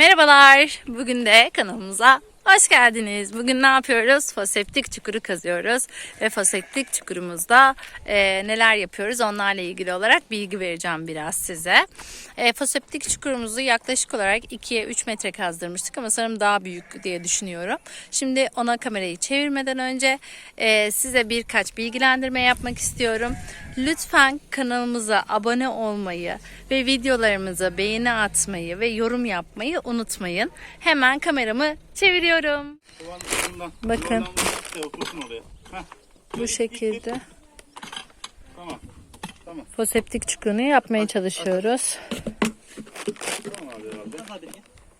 Merhabalar. Bugün de kanalımıza hoş geldiniz. Bugün ne yapıyoruz? Foseptik çukuru kazıyoruz. Ve foseptik çukurumuzda e, neler yapıyoruz onlarla ilgili olarak bilgi vereceğim biraz size. E, foseptik çukurumuzu yaklaşık olarak 2'ye 3 metre kazdırmıştık ama sanırım daha büyük diye düşünüyorum. Şimdi ona kamerayı çevirmeden önce e, size birkaç bilgilendirme yapmak istiyorum. Lütfen kanalımıza abone olmayı ve videolarımıza beğeni atmayı ve yorum yapmayı unutmayın. Hemen kameramı çeviriyorum. Bakın. Bu şekilde tamam. Tamam. foseptik çukurunu yapmaya çalışıyoruz. Tamam abi herhalde. Hadi.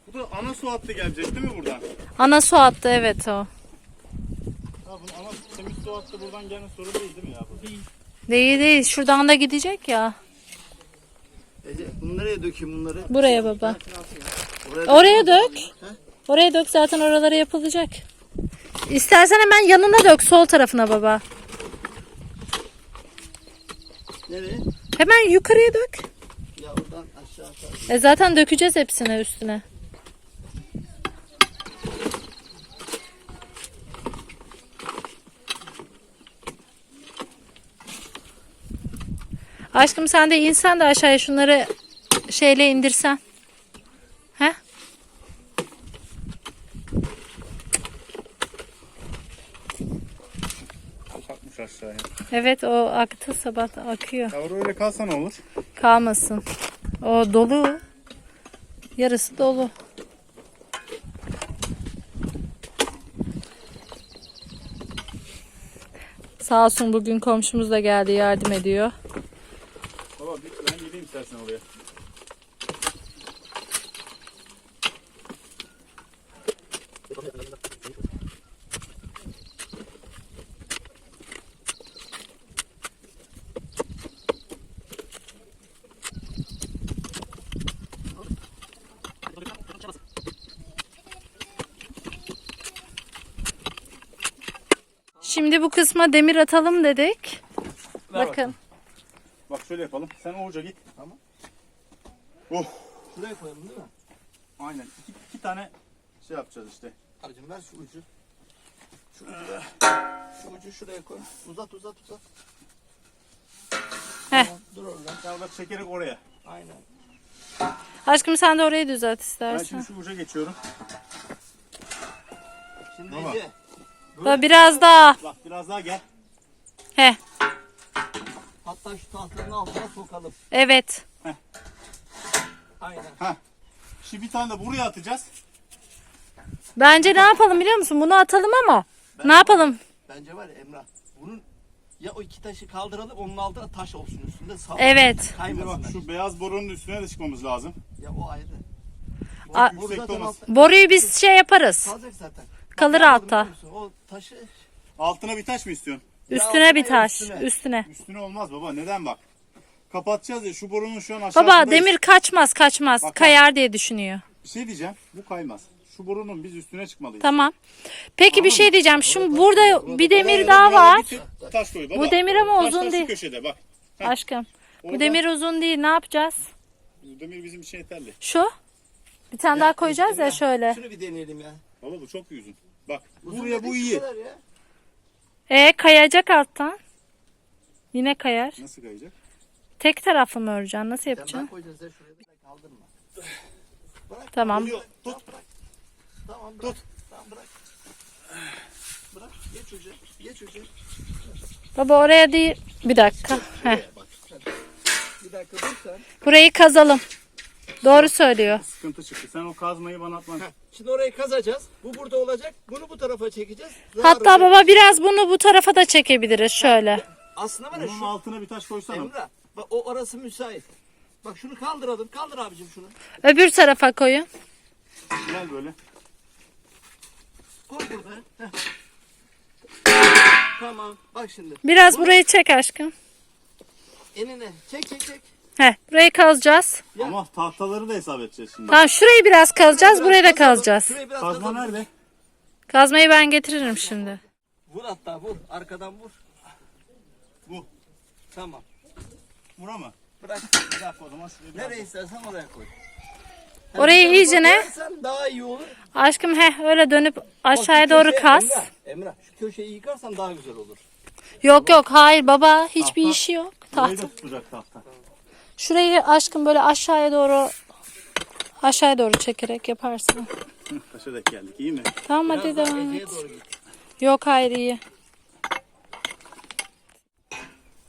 Bu da ana su hattı gelecek değil mi buradan? Ana su attı evet o. Ha bunun ana temiz su hattı buradan gelme sorun değil değil mi ya? Bu? Değil. Değil değil şuradan da gidecek ya. Ece, bunu nereye dökeyim bunları? Buraya baba. Oraya Oraya dök. Oraya dök zaten oralara yapılacak. İstersen hemen yanına dök sol tarafına baba. Nereye? Hemen yukarıya dök. Ya oradan aşağı aşağı. E zaten dökeceğiz hepsine üstüne. Aşkım sen de insen de aşağıya şunları şeyle indirsen. He? Kalkmış aşağıya. Evet o aktı sabah akıyor. Yavru öyle kalsa ne olur? Kalmasın. O dolu. Yarısı dolu. Sağ olsun bugün komşumuz da geldi yardım ediyor. Baba bir- ben gideyim istersen oraya. Şimdi bu kısma demir atalım dedik. Ver Bakın. Bak şöyle yapalım. Sen o uca git. Tamam. Oh. Şuraya koyalım değil mi? Aynen. İki, iki tane şey yapacağız işte. Abicim ver şu ucu. Şu ucu ver. Şu ucu şuraya koy. Uzat uzat uzat. Heh. Tamam, dur orada. Sen bak çekerek oraya. Aynen. Aşkım sen de orayı düzelt Ben istersen. şimdi şu uca geçiyorum. Şimdi Baba. Ece. Da biraz daha. Bak biraz daha gel. He. Hatta şu tahtanın altına sokalım. Evet. Aynen. Heh. Şimdi bir tane de buraya atacağız. Bence ne yapalım biliyor musun? Bunu atalım ama. Ne yapalım? Bence var ya Emrah. Bunun ya o iki taşı kaldıralım onun altına taş olsun üstünde sağ Evet. Bak şu beyaz borunun üstüne de çıkmamız lazım. Ya o ayrı. A- Boruyu biz şey yaparız. kalacak zaten. Kalır altta. O taşı Altına bir taş mı istiyorsun? Üstüne bir taş. üstüne. Üstüne. Üstüne olmaz baba. Neden bak? Kapatacağız ya şu borunun şu an aşağısında. Baba demir kaçmaz kaçmaz. Bak. Kayar diye düşünüyor. Bir şey diyeceğim. Bu kaymaz. Şu borunun biz üstüne çıkmalıyız. Tamam. Peki bir şey diyeceğim. Şimdi burada bir demir daha var. bir Taş koy baba. Bu demir ama uzun şu değil. köşede bak. Heh. Aşkım. Bu demir uzun değil. Ne yapacağız? Bu demir bizim için yeterli. Şu. Bir tane daha koyacağız ya şöyle. Şunu bir deneyelim ya. Baba bu çok uzun. Bak buraya bu iyi. E kayacak alttan. Yine kayar. Nasıl kayacak? Tek taraflı mı öreceksin? Nasıl Sen yapacaksın? ben koyacağız ya şuraya bir de kaldırma. Tamam. Duruyor. Tut. Tamam bırak. Tamam bırak. Bırak. Geç ucu. Geç ucu. Baba oraya değil. Bir dakika. Heh. Bir dakika dur sen. Burayı kazalım. Doğru söylüyor. Sıkıntı çıktı. Sen o kazmayı bana atman. Şimdi orayı kazacağız. Bu burada olacak. Bunu bu tarafa çekeceğiz. Zarar Hatta olacak. baba biraz bunu bu tarafa da çekebiliriz şöyle. Aslında var ya Bunun şu. altına bir taş koysana. Emrah. Bak o orası müsait. Bak şunu kaldıralım. Kaldır abicim şunu. Öbür tarafa koyun. Gel böyle. Koy burada. Heh. Tamam. Bak şimdi. Biraz burayı çek aşkım. Enine. Çek çek çek. Heh, burayı kazacağız. Ama tahtaları da hesap edeceğiz şimdi. Tamam şurayı biraz kazacağız, Biraz burayı da kazacağız. Şurayı biraz Kazma kazalım. nerede? Kazmayı ben getiririm şimdi. Vur hatta vur. Arkadan vur. Bu. Tamam. Bura mı? Bırak. Bir dakika o zaman şuraya Nereye istersen oraya koy. Orayı bir iyice ne? koyarsan daha iyi olur. Aşkım he öyle dönüp Bak, aşağıya doğru köşe- kas. Emrah, Emrah şu köşeyi yıkarsan daha güzel olur. Yok yok hayır baba hiçbir Tahta. işi yok. Burayı Tahta. da tutacak tahta. Şurayı aşkım böyle aşağıya doğru aşağıya doğru çekerek yaparsın. Taşa geldik iyi mi? Tamam Biraz hadi devam et. Yok hayır iyi.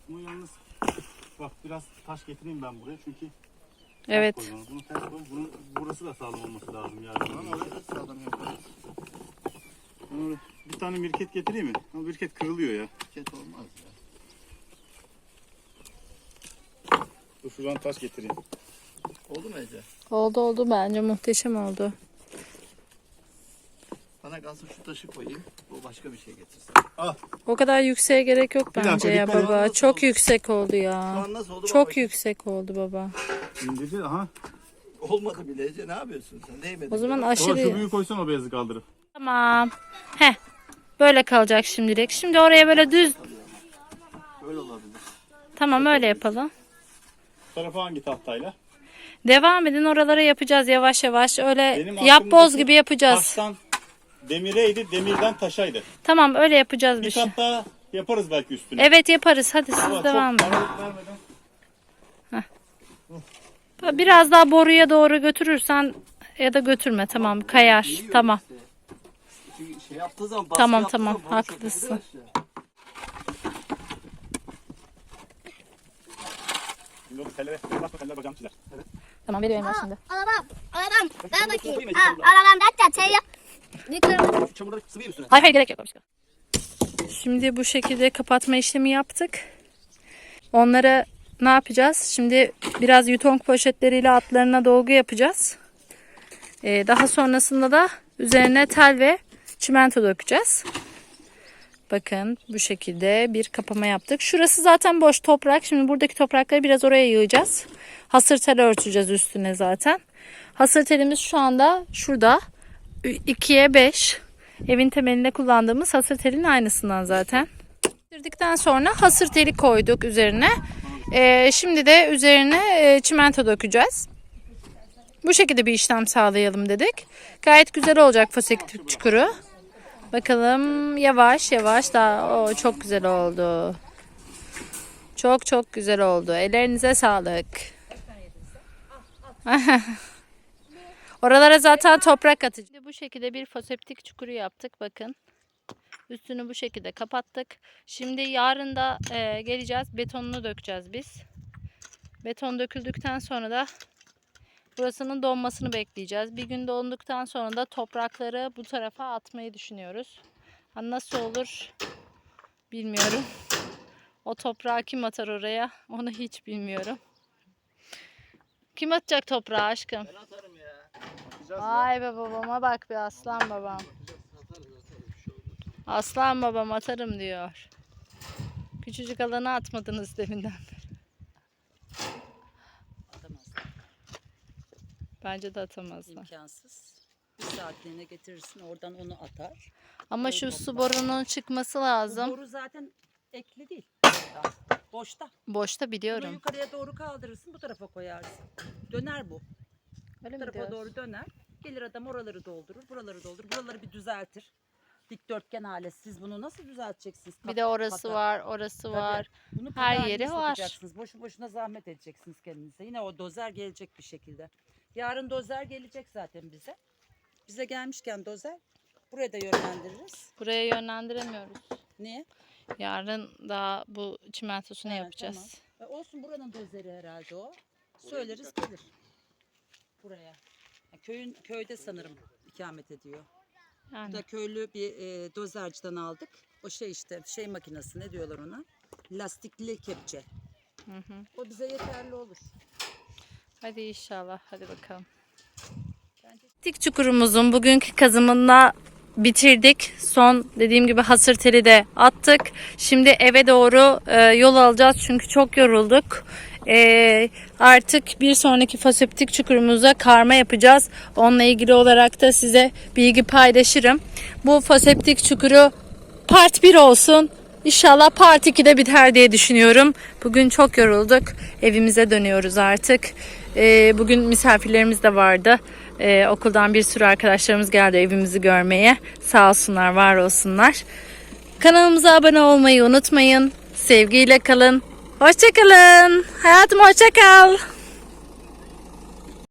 Bunu yalnız bak biraz taş getireyim ben buraya çünkü Evet. bunu. Bunu ters koy. Bunun burası da sağlam olması lazım yani. Lan oraya da sağlam yaparız. Bunu bir tane mirket getireyim mi? Ama mirket kırılıyor ya. Ket olmaz ya. Dur şuradan taş getireyim. Oldu mu Ece? Oldu oldu bence muhteşem oldu. Bana kalsın şu taşı koyayım. Bu başka bir şey getirsin. O kadar yükseğe gerek yok dakika, bence ya dikkat et. baba. Çok Oldu. yüksek oldu Şu ya. an nasıl oldu? Çok bak yüksek oldu baba. İndirdi aha. Olmadı bile Ece ne yapıyorsun sen? Değmedi. O zaman bile. Baba şu aşırı. büyüğü koysan o beyazı kaldırıp. Tamam. Heh. Böyle kalacak şimdilik. Şimdi oraya böyle düz. Öyle olabilir. Tamam öyle yapalım. Bu tarafa hangi tahtayla? Devam edin oralara yapacağız yavaş yavaş. Öyle Benim yapboz aklımdaki gibi yapacağız. Taştan demireydi, demirden taşaydı. Tamam öyle yapacağız bir Bir şey. kat daha yaparız belki üstüne. Evet yaparız. Hadi siz Ama devam edin. Biraz daha boruya doğru götürürsen ya da götürme tamam kayar. Tamam. şey yaptığı zaman baskı Tamam, yaptığı tamam, zaman boru çöküyor haklısın. arkadaşlar. Şimdi o tele, basma tele bacağım çizer. Evet. Tamam veriyorum ben şimdi. Arabam, arabam. Ver bakayım. Ha, arabam da şey yap. Yukarı. Şu çamurları sıvayım üstüne. Hayır hayır gerek yok. başka. Şimdi bu şekilde kapatma işlemi yaptık. Onları ne yapacağız? Şimdi biraz yutonk poşetleriyle altlarına dolgu yapacağız. Ee, daha sonrasında da üzerine tel ve çimento dökeceğiz. Bakın bu şekilde bir kapama yaptık. Şurası zaten boş toprak. Şimdi buradaki toprakları biraz oraya yığacağız. Hasır tel örteceğiz üstüne zaten. Hasır telimiz şu anda şurada. 2'ye 5. Evin temelinde kullandığımız hasır telin aynısından zaten. Bitirdikten sonra hasır teli koyduk üzerine. Ee, şimdi de üzerine e, çimento dökeceğiz. Bu şekilde bir işlem sağlayalım dedik. Gayet güzel olacak foseptik çukuru. Bakalım yavaş yavaş daha o çok güzel oldu. Çok çok güzel oldu. Ellerinize sağlık. Oralara zaten toprak atacağız. Bu şekilde bir foseptik çukuru yaptık bakın. Üstünü bu şekilde kapattık. Şimdi yarın da e, geleceğiz. Betonunu dökeceğiz biz. Beton döküldükten sonra da burasının donmasını bekleyeceğiz. Bir gün donduktan sonra da toprakları bu tarafa atmayı düşünüyoruz. Ha, nasıl olur bilmiyorum. O toprağı kim atar oraya onu hiç bilmiyorum. Kim atacak toprağı aşkım? Ben atarım ya. Vay be babama bak bir aslan babam. Şey. Aslan babam atarım diyor. Küçücük alanı atmadınız deminden. Bence de atamazlar. İmkansız. Bir saatliğine getirirsin oradan onu atar. Ama şu su borunun çıkması Bu lazım. boru zaten ekli değil. Boşta. Boşta Bunu biliyorum. yukarıya doğru kaldırırsın bu tarafa koyarsın. Döner bu. Öyle Bu mi tarafa diyorsun? doğru döner. Gelir adam oraları doldurur, buraları doldurur. Buraları bir düzeltir. Dikdörtgen hale. Siz bunu nasıl düzelteceksiniz? Bir Kat- de orası kata. var, orası Tabii. var. Bunu Her pazar yeri günü var. sokacaksınız. Boşu boşuna zahmet edeceksiniz kendinize. Yine o dozer gelecek bir şekilde. Yarın dozer gelecek zaten bize. Bize gelmişken dozer buraya da yönlendiririz. Buraya yönlendiremiyoruz. Niye? Yarın daha bu çimentosunu He, yapacağız. tamam. E, olsun buranın dozeri herhalde o. Söyleriz gelir. Buraya. Ya köyün köyde sanırım ikamet ediyor. Bu Yani da köylü bir e, dozerciden aldık. O şey işte şey makinesi ne diyorlar ona? Lastikli kepçe. hı hı. O bize yeterli olur. Hadi inşallah. Hadi bakalım. Dik çukurumuzun bugünkü kazımında bitirdik. Son dediğim gibi hasır teli de attık. Şimdi eve doğru e, yol alacağız çünkü çok yorulduk. E, artık bir sonraki foseptik çukurumuza karma yapacağız. Onunla ilgili olarak da size bilgi paylaşırım. Bu foseptik çukuru part 1 olsun. İnşallah part 2'de biter diye düşünüyorum. Bugün çok yorulduk. Evimize dönüyoruz artık. Ee, bugün misafirlerimiz de vardı. Ee, okuldan bir sürü arkadaşlarımız geldi evimizi görmeye. Sağ olsunlar, var olsunlar. Kanalımıza abone olmayı unutmayın. Sevgiyle kalın. Hoşçakalın. Hayatım hoşça kal.